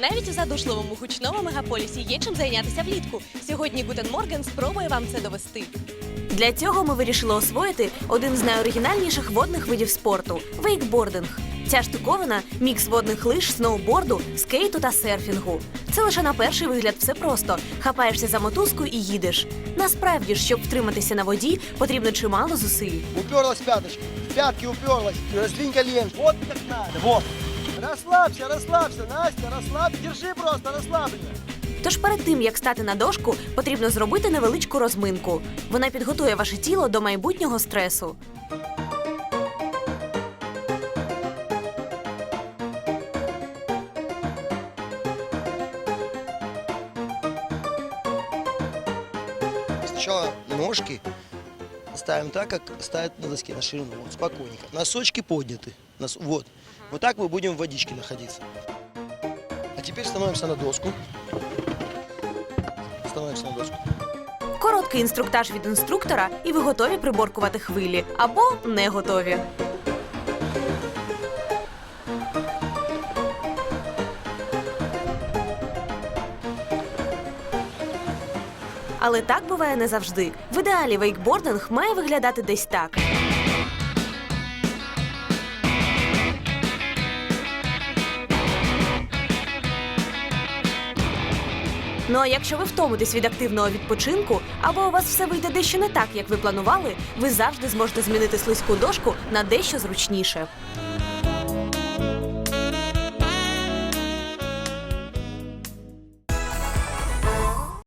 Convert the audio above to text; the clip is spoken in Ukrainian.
Навіть у задушливому гучному мегаполісі є чим зайнятися влітку. Сьогодні Гутен Морген спробує вам це довести. Для цього ми вирішили освоїти один з найоригінальніших водних видів спорту вейкбординг. Ця штуковина мікс водних лиж, сноуборду, скейту та серфінгу. Це лише на перший вигляд все просто. Хапаєшся за мотузку і їдеш. Насправді ж, щоб втриматися на воді, потрібно чимало зусиль. Уперлась. В пятки уперлась. Раздвинь колен. Вот как надо. Вот. Расслабься, расслабься, Настя, расслабься. Держи просто расслабленно. Тож перед тим як стати на дошку, потрібно зробити невеличку розминку. Вона підготує ваше тіло до майбутнього стресу. Сначала ножки ставим так, как ставят на доске, на ширину. Вот, спокойненько. Носочки подняты. Нос- вот. Вот так мы будем в водичке находиться. А теперь становимся на доску. Становимся на доску. Короткий інструктаж від інструктора, і ви готові приборкувати хвилі або не готові. Але так буває не завжди. В ідеалі вейкбординг має виглядати десь так. Ну а якщо ви втомитесь від активного відпочинку, або у вас все вийде дещо не так, як ви планували, ви завжди зможете змінити слизьку дошку на дещо зручніше.